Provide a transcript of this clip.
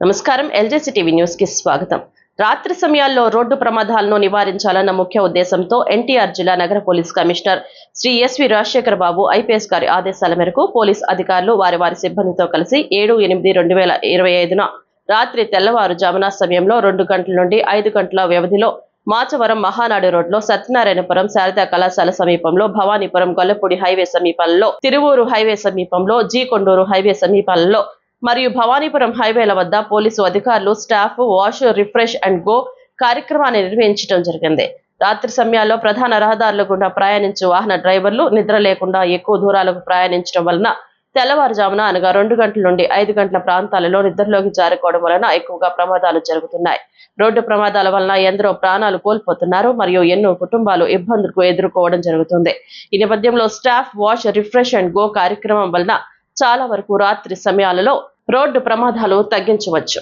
నమస్కారం. ఎల్జేసీ టీవీ న్యూస్కి స్వాగతం. రాత్రి సమయాల్లో రోడ్డు ప్రమాదాలను నివారించాలన్న ముఖ్య ఉద్దేశంతో ఎన్టీఆర్ జిల్లా నగర police commissioner Shri S V Rajasekhar Babu IPS గారి ఆదేశాల మేరకు పోలీస్ అధికారులు వారి వారి సిబ్బందితో కలిసి ఏడు ఎనిమిది రెండు వేల ఇరవై ఐదున రాత్రి తెల్లవారుజామున సమయంలో రెండు గంటల నుండి ఐదు గంటల వ్యవధిలో మాచవరం మహానాడు రోడ్లో సత్యనారాయణపురం శారదా కళాశాల సమీపంలో భవానీపురం గొల్లపూడి హైవే సమీపంలో తిరువూరు హైవే సమీపంలో జీ కొండూరు హైవే సమీపాలలో మరియు భవానీపురం హైవేల వద్ద పోలీసు అధికారులు staff wash refresh and go కార్యక్రమాన్ని నిర్వహించడం జరిగింది. రాత్రి సమయాల్లో ప్రధాన రహదారుల గుండా ప్రయాణించే వాహన డ్రైవర్లు నిద్ర లేకుండా ఎక్కువ దూరాలకు ప్రయాణించడం వలన తెల్లవారుజామున అనగా రెండు గంటల నుండి ఐదు గంటల ప్రాంతాలలో నిద్రలోకి జారుకోవడం వలన ఎక్కువగా ప్రమాదాలు జరుగుతున్నాయి. రోడ్డు ప్రమాదాల వలన ఎందరో ప్రాణాలు కోల్పోతున్నారు మరియు ఎన్నో కుటుంబాలు ఇబ్బందులకు ఎదుర్కోవడం జరుగుతుంది. ఈ నేపథ్యంలో staff wash refresh and go కార్యక్రమం వలన చాలా వరకు రాత్రి సమయాలలో రోడ్డు ప్రమాదాలు తగ్గించవచ్చు.